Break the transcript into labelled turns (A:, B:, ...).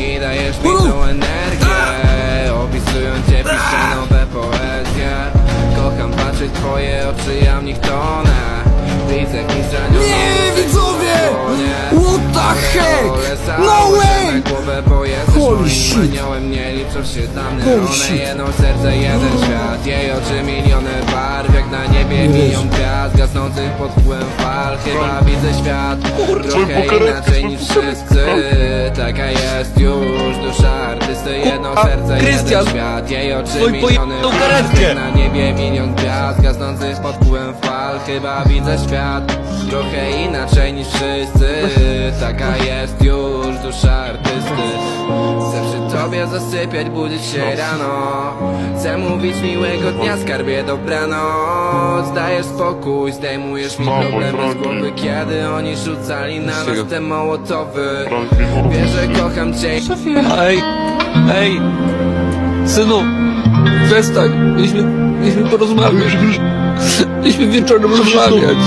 A: I dajesz mi tą energię. Opisując cię piszę nowe poezje. Kocham patrzeć twoje oczy, ja w nich tonę. Widzę zranioną
B: Nie, widzowie! What the heck? No way! Holy shit.
A: Nie liczą się
B: Holy
A: neony.
B: shit.
A: Jedno serce, jeden świat. Jej oczy miliony barw Jak na niebie milion gwiazd. Gasnących pod wpływem fal Chyba widzę świat. Trochę inaczej niż wszyscy. Taka Jedno
C: A,
A: serce,
C: Krystian,
A: jeden świat. Jej oczy
C: twój
A: miliony
C: pojebaną karetkę.
A: Na niebie milion gwiazd Gasnących pod wpływem fal. Chyba widzę świat Trochę inaczej niż wszyscy. Taka jest już dusza artysty. Chcę przy tobie zasypiać, budzić się rano. Chcę mówić miłego dnia, skarbie dobranoc. Dajesz spokój, zdejmujesz mi problemy z głowy. Kiedy oni rzucali na nas te mołotowy? Wiesz, że kocham cię.
C: Szefie, hej, synu, przestań, mieliśmy, mieliśmy porozmawiać, mieliśmy wieczorem rozmawiać.